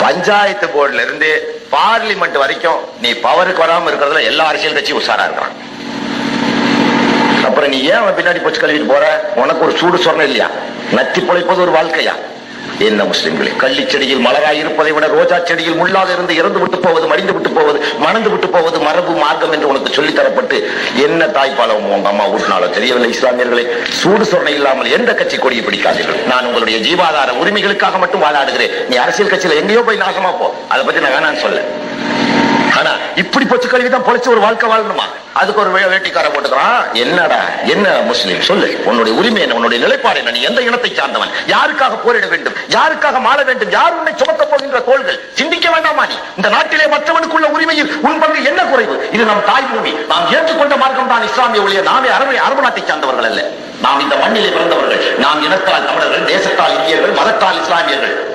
பஞ்சாயத்து போர்டுல இருந்து பார்லிமெண்ட் வரைக்கும் நீ பவருக்கு வராம இருக்கிறதுல எல்லா அரசியல் கட்சியும் உஷாரா இருக்கான். அப்புறம் நீ ஏன் அவன் பின்னாடி போச்சு கழுவிட்டு போற? உனக்கு ஒரு சூடு சொன்ன இல்லையா? நத்தி பிழைப்பது ஒரு வாழ்க்கையா? என்ன முஸ்லிம்களே? கள்ளி செடியில் மலராய் இருப்பதை விட ரோஜா செடியில் முள்ளாக இருந்து இறந்து விட்டு போவது மடிந்து விட்டு போவது மணந்து விட்டு போவது மரபு மார்க்கம் என்று உனக்கு சொல்லித் தரப்பட்டு என்ன தாய்ப்பாலம் உங்க அம்மா ஊட்டினாலோ தெரியவில்லை இஸ்லாமியர்களே. சூடு சொன்ன இல்லாமல் எந்த கட்சி கொடியை பிடிக்காதீர்கள். நான் உங்களுடைய ஜீவாதார உரிமைகளுக்காக மட்டும் வாதாடுகிறேன். நீ அரசியல் கட்சியில எங்கேயோ போய் நாசமா போ. அதை பத்தி நான் வேணான்னு சொல்ல. ஆனா இப்படி பொச்சு கல்வி தான் பொழைச்ச ஒரு வாழ்க்கை வாழணுமா? அதுக்கு ஒரு வேட்டிக்கார போட்டுக்கிறான். என்னடா என்ன முஸ்லீம்? சொல்லு. உன்னுடைய உரிமை என்ன? உன்னுடைய நிலைப்பாடு என்ன? நீ எந்த இனத்தை சார்ந்தவன்? யாருக்காக போரிட வேண்டும்? யாருக்காக மாற வேண்டும்? யார் உன்னை சுமத்த போகின்ற தோள்கள்? சிந்திக்க வேண்டாமா நீ? இந்த நாட்டிலே மற்றவனுக்குள்ள உரிமையில் உன் பங்கு என்ன குறைவு? இது நம் தாய் பூமி. நாம் ஏற்றுக்கொண்ட மார்க்கம் தான் இஸ்லாமிய ஒழிய. நாமே அரபு அரபு நாட்டை சார்ந்தவர்கள் அல்ல. நாம் இந்த மண்ணிலே பிறந்தவர்கள். நாம் இனத்தால் தமிழர்கள் தேசத்தால் இந்தியர்கள் மதத்தால் இஸ்லாமியர்கள்.